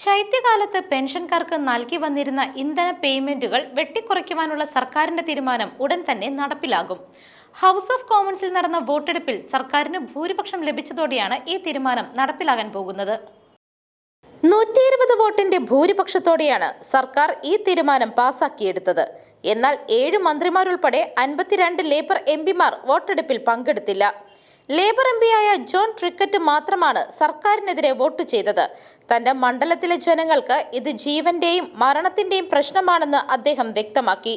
ശൈത്യകാലത്ത് പെൻഷൻകാർക്ക് നൽകി വന്നിരുന്ന ഇന്ധന പേയ്മെന്റുകൾ വെട്ടിക്കുറയ്ക്കുവാനുള്ള സർക്കാരിന്റെ തീരുമാനം ഉടൻ തന്നെ നടപ്പിലാകും. ഹൗസ് ഓഫ് കോമൺസിൽ നടന്ന വോട്ടെടുപ്പിൽ സർക്കാരിന് ഭൂരിപക്ഷം ലഭിച്ചതോടെയാണ് ഈ തീരുമാനം നടപ്പിലാകാൻ പോകുന്നത്. നൂറ്റി ഇരുപത് വോട്ടിന്റെ ഭൂരിപക്ഷത്തോടെയാണ് സർക്കാർ ഈ തീരുമാനം പാസാക്കിയെടുത്തത്. എന്നാൽ ഏഴ് മന്ത്രിമാരുൾപ്പെടെ അൻപത്തിരണ്ട് ലേബർ എം പിമാർ വോട്ടെടുപ്പിൽ പങ്കെടുത്തില്ല. ലേബർ എം പിയായ ജോൺ ട്രിക്കറ്റ് മാത്രമാണ് സർക്കാരിനെതിരെ വോട്ട് ചെയ്തത്. തന്റെ മണ്ഡലത്തിലെ ജനങ്ങൾക്ക് ഇത് ജീവന്റെയും മരണത്തിന്റെയും പ്രശ്നമാണെന്ന് അദ്ദേഹം വ്യക്തമാക്കി.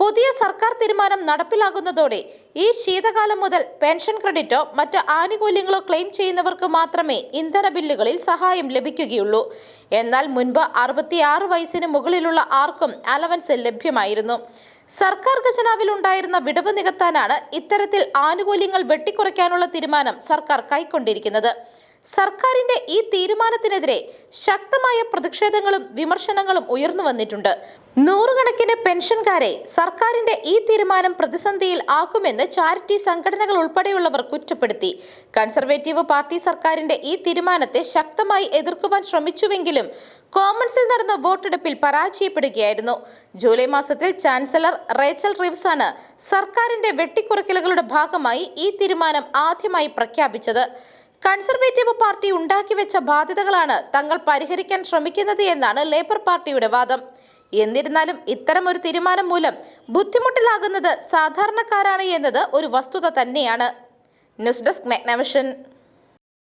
പുതിയ സർക്കാർ തീരുമാനം നടപ്പിലാകുന്നതോടെ ഈ ശീതകാലം മുതൽ പെൻഷൻ ക്രെഡിറ്റോ മറ്റ് ആനുകൂല്യങ്ങളോ ക്ലെയിം ചെയ്യുന്നവർക്ക് മാത്രമേ ഇന്ധന ബില്ലുകളിൽ സഹായം ലഭിക്കുകയുള്ളൂ. എന്നാൽ മുൻപ് അറുപത്തിയാറ് വയസ്സിന് മുകളിലുള്ള ആർക്കും അലവൻസ് ലഭ്യമായിരുന്നു. സർക്കാർ ഖജനാവിൽ ഉണ്ടായിരുന്ന വിടവ് നികത്താനാണ് ഇത്തരത്തിൽ ആനുകൂല്യങ്ങൾ വെട്ടിക്കുറയ്ക്കാനുള്ള തീരുമാനം സർക്കാർ കൈക്കൊണ്ടിരിക്കുന്നത്. സർക്കാരിന്റെ ഈ തീരുമാനത്തിനെതിരെ ശക്തമായ പ്രതിഷേധങ്ങളും വിമർശനങ്ങളും ഉയർന്നു വന്നിട്ടുണ്ട്. നൂറുകണക്കിന് പെൻഷൻകാരെ സർക്കാരിന്റെ ഈ തീരുമാനം പ്രതിസന്ധിയിൽ ആക്കുമെന്ന് ചാരിറ്റി സംഘടനകൾ ഉൾപ്പെടെയുള്ളവർ കുറ്റപ്പെടുത്തി. കൺസർവേറ്റീവ് പാർട്ടി സർക്കാരിന്റെ ഈ തീരുമാനത്തെ ശക്തമായി എതിർക്കുവാൻ ശ്രമിച്ചുവെങ്കിലും കോമൺസിൽ നടന്ന വോട്ടെടുപ്പിൽ പരാജയപ്പെടുകയായിരുന്നു. ജൂലൈ മാസത്തിൽ ചാൻസലർ റേച്ചൽ റിവ്സ് ആണ് സർക്കാരിന്റെ വെട്ടിക്കുറയ്ക്കലുകളുടെ ഭാഗമായി ഈ തീരുമാനം ആദ്യമായി പ്രഖ്യാപിച്ചത്. കൺസർവേറ്റീവ് പാർട്ടി ഉണ്ടാക്കിവെച്ച ബാധ്യതകളാണ് തങ്ങൾ പരിഹരിക്കാൻ ശ്രമിക്കുന്നത് എന്നാണ് ലേബർ പാർട്ടിയുടെ വാദം. എന്നിരുന്നാലും ഇത്തരം ഒരു തീരുമാനം മൂലം ബുദ്ധിമുട്ടിലാകുന്നത് സാധാരണക്കാരാണ് എന്നത് ഒരു വസ്തുത തന്നെയാണ്. News desk മെഗ്നവിഷൻ.